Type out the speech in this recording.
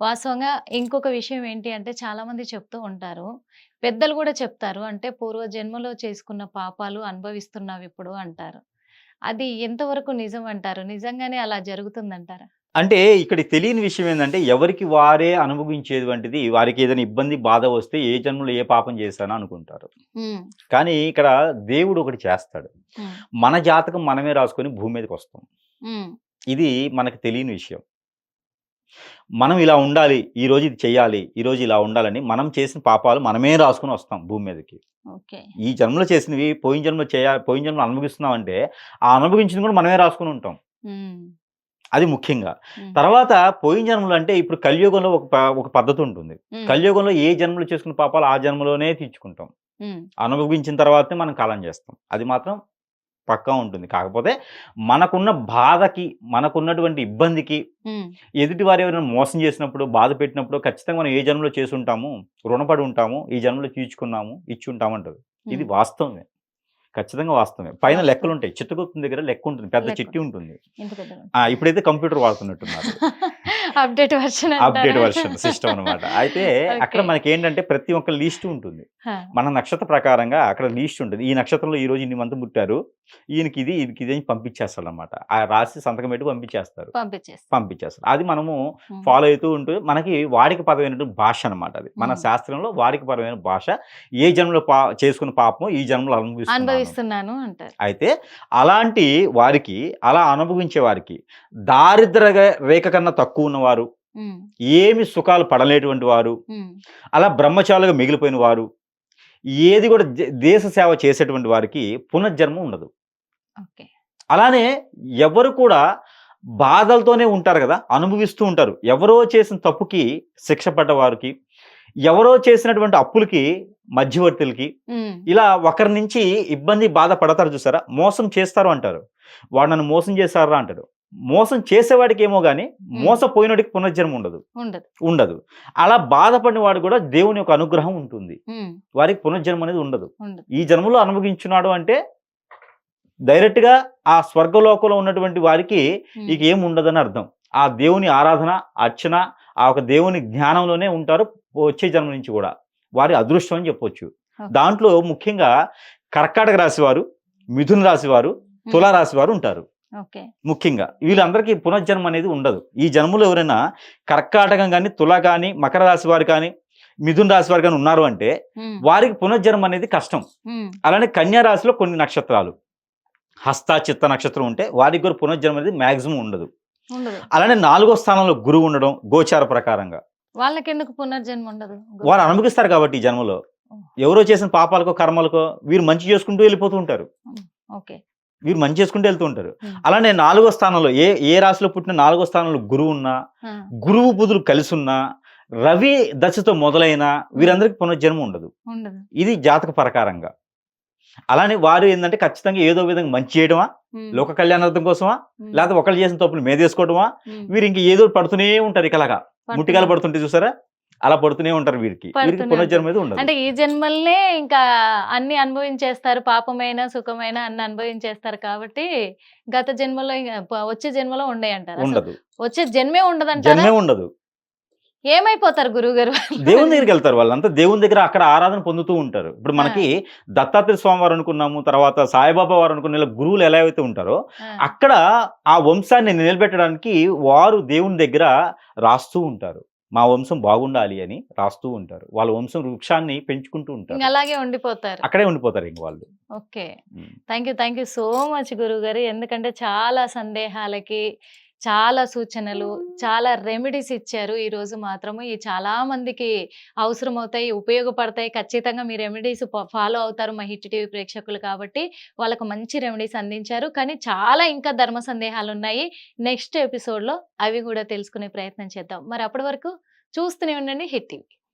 వాస్తవంగా ఇంకొక విషయం ఏంటి అంటే చాలా మంది చెప్తూ ఉంటారు. పెద్దలు కూడా చెప్తారు. అంటే పూర్వ జన్మలో చేసుకున్న పాపాలు అనుభవిస్తున్నావు ఇప్పుడు అంటారు. అది ఎంతవరకు నిజం అంటారు? నిజంగానే అలా జరుగుతుందంటారా? అంటే ఇక్కడ తెలియని విషయం ఏందంటే ఎవరికి వారే అనుభవించేటువంటిది వారికి ఏదైనా ఇబ్బంది, బాధ వస్తే ఏ జన్మలో ఏ పాపం చేశానో అనుకుంటారు. కానీ ఇక్కడ దేవుడు ఒకటి చేస్తాడు. మన జాతకం మనమే రాసుకొని భూమి మీదకొస్తాం. హ్మ్. ఇది మనకు తెలియని విషయం. మనం ఇలా ఉండాలి. ఈరోజు ఇది చేయాలి. ఈరోజు ఇలా ఉండాలని మనం చేసిన పాపాలు మనమే రాసుకొని వస్తాం భూమి మీదకి. ఈ జన్మలో చేసినవి పోయిన జన్మలో చేయ పోయిన జన్మలో అనుభవిస్తున్నామంటే ఆ అనుభవించింది కూడా మనమే రాసుకొని ఉంటాం. అది ముఖ్యంగా. తర్వాత పోయిన జన్మలో అంటే ఇప్పుడు కలియుగంలో ఒక ఒక పద్ధతి ఉంటుంది. కలియుగంలో ఏ జన్మలో చేసుకున్న పాపాలు ఆ జన్మలోనే తీర్చుకుంటాం. అనుభవించిన తర్వాతనే మనం కాలం చేస్తాం. అది మాత్రం పక్కా ఉంటుంది. కాకపోతే మనకున్న బాధకి, మనకున్నటువంటి ఇబ్బందికి హ్మ్. ఎదుటివారు ఎవరైనా మోసం చేసినప్పుడు, బాధ పెట్టినప్పుడు ఖచ్చితంగా మనం ఏ జన్మలో చేసుంటాము, రుణపడి ఉంటాము, ఈ జన్మలో తీర్చుకున్నాము, ఇచ్చుంటామంటారు. ఇది హ్మ్. వాస్తవమే. ఖచ్చితంగా వాస్తవమే. పైన వాస్తవం. లెక్కలుంటాయి. చిత్తగుప్తం దగ్గర లెక్క ఉంటుంది. పెద్ద చిట్టి ఉంటుంది. ఇప్పుడైతే computer వాడుతున్నట్టున్నారు. Update version update? Version system అన్నమాట. అయితే అక్కడ ఓకే. మనకేంటంటే ప్రతి ఒక్క లిస్ట్ ఉంటుంది. మన నక్షత్ర ప్రకారంగా అక్కడ లిస్ట్ ఉంటుంది. ఈ నక్షత్రంలో ఈరోజు ఇన్ని మంది పుట్టారు. ఈయనకి ఇది, ఈయనకి ఇది అని పంపించేస్తాడన్నమాట. ఆ రాసి సంతకం పెట్టి పంపించేస్తారు. పంపించేస్తా. పంపించేస్తారు. అది మనము. ఫాలో అయితూ ఉంటూ మనకి వాడిక పరమైనటువంటి భాష అన్నమాట అది. మన. శాస్త్రంలో వాడిక పరమైన భాష. ఏ జన్మలో పా చేసుకున్న పాపం ఈ జన్మలో అనుభవిస్తున్నాను. అయితే అలాంటి వారికి అలా అనుభవించే వారికి దారిద్ర్య గ రేఖ కన్నా తక్కువ ఉన్నవారు, హ్మ్. ఏమి సుఖాలు పడలేటువంటి వారు. అలా బ్రహ్మచారులుగా మిగిలిపోయిన వారు, ఏది కూడా దేశ సేవ చేసేటువంటి వారికి పునర్జన్మ ఉండదు. అలానే ఎవరు కూడా బాధలతోనే ఉంటారు గదా! అనుభవిస్తూ ఉంటారు. ఎవరో చేసిన తప్పుకి శిక్ష పడ్డ వారికి, ఎవరో చేసినటువంటి అప్పులకి మధ్యవర్తులకి. ఇలా ఒకరి నుంచి ఇబ్బంది, బాధ పడతారు చూసారా? మోసం చేస్తారు అంటారు. వాడు నన్ను మోసం చేశారురా అంటాడు. మోసం చేసేవాడికేమో గాని, హ్మ్. మోసపోయినోడికి పునర్జన్మ ఉండదు. ఉండదు. ఉండదు. అలా బాధపడిన వాడు కూడా దేవుని యొక్క అనుగ్రహం ఉంటుంది. వారికి పునర్జన్మ అనేది ఉండదు. ఈ జన్మలో అనుభవించున్నాడు అంటే డైరెక్ట్‌గా ఆ స్వర్గలోకంలో ఉన్నటువంటి వారికి. ఇక ఏమి ఉండదని అర్థం. ఆ దేవుని ఆరాధన, అర్చన, ఆ ఒక దేవుని జ్ఞానంలోనే ఉంటారు వచ్చే జన్మ నుంచి కూడా. వారి అదృష్టం అని చెప్పొచ్చు. దాంట్లో ముఖ్యంగా కర్కాటక రాశి వారు, మిథున రాశి వారు, హ్మ్. తులా రాశి వారు ఉంటారు. ముఖ్యంగా. వీళ్ళందరికీ పునర్జన్మ అనేది ఉండదు. ఈ జన్మలో ఎవరైనా కర్కాటకం గాని, తుల గాని, మకర రాశి వారు కానీ, మిథున రాశి వారు గాని ఉన్నారు అంటే. వారికి పునర్జన్మ అనేది కష్టం. అలానే కన్యా రాశిలో కొన్ని నక్షత్రాలు హస్త, చిత్త నక్షత్రం ఉంటే వారికి కూడా పునర్జన్మ అనేది మాక్సిమం ఉండదు. అలానే నాలుగో స్థానంలో గురువు ఉండడం గోచార ప్రకారంగా. వాళ్ళకెందుకు పునర్జన్మ ఉండదు? వారు అనుభవిస్తారు కాబట్టి ఈ జన్మలో. ఎవరో చేసిన పాపాలకో, కర్మలకో వీరు మంచి చేసుకుంటూ వెళ్ళిపోతూ ఉంటారు. ఓకే. వీరు మంచి చేసుకుంటూ వెళ్తూ ఉంటారు. అలానే నాలుగో స్థానంలో ఏ ఏ రాశిలో పుట్టిన నాలుగో స్థానంలో గురువు ఉన్నా! గురువు బుధులు కలిసున్నా, రవి దశతో మొదలైన వీరందరికీ పునర్జన్మ ఉండదు. ఇది జాతక ప్రకారంగా. అలానే వారు ఏందంటే ఖచ్చితంగా ఏదో విధంగా మంచి చేయడమా. లోక కళ్యాణార్థం కోసమా. లేకపోతే ఒకళ్ళు చేసిన తప్పులు మేదేసుకోవడమా. వీరు ఇంక ఏదో పడుతూనే ఉంటారు ఇకలాగా. ముట్టికాయలు పడుతుంటే చూసారా? అలా పడుతూనే ఉంటారు వీరికి. పునర్జన్మ ఉండదు. అంటే ఈ జన్మలనే ఇంకా అన్ని అనుభవించేస్తారు. పాపమైన, సుఖమైన అన్ని అనుభవించేస్తారు కాబట్టి గత జన్మలో వచ్చే జన్మలో ఉండయంటారా? అసలు ఉండదు. వచ్చే జన్మే ఉండదంటారా? జన్మే ఉండదు. ఏమైపోతారు గురువుగారు? దేవుని దగ్గరికి వెళ్తారు వాళ్ళంతా దేవుని దగ్గర అక్కడ ఆరాధన పొందుతూ ఉంటారు. ఇప్పుడు! మనకి దత్తాత్రేయ స్వామి వారు అనుకున్నాము, తర్వాత సాయిబాబా వారు అనుకున్న గురువులు ఎలా అయితే ఉంటారో! అక్కడ ఆ వంశాన్ని నిలబెట్టడానికి వారు దేవుని దగ్గర రాస్తూ ఉంటారు. మా వంశం బాగుండాలి అని రాస్తూ ఉంటారు. వాళ్ళ వంశం వృక్షాన్ని పెంచుకుంటూ ఉంటారు. అలాగే ఉండిపోతారు. అక్కడే ఉండిపోతారు ఇంక వాళ్ళు. Okay. Thank you. Thank you so much గురువుగారు. ఎందుకంటే చాలా సందేహాలకి చాలా సూచనలు, చాలా రెమెడీస్ ఇచ్చారు. ఈరోజు మాత్రము ఈ చాలా మందికి అవసరమవుతాయి, ఉపయోగపడతాయి. ఖచ్చితంగా మీ రెమెడీస్ ఫాలో అవుతారు మా హిట్ టీవీ ప్రేక్షకులు కాబట్టి వాళ్ళకు మంచి రెమెడీస్ అందించారు. కానీ చాలా ఇంకా ధర్మ సందేహాలున్నాయి. నెక్స్ట్ ఎపిసోడ్‌లో అవి గూడా తెలుసుకునే ప్రయత్నం చేద్దాం. మరి అప్పటి వరకు చూస్తూనే ఉండండి హిట్ టీవీ.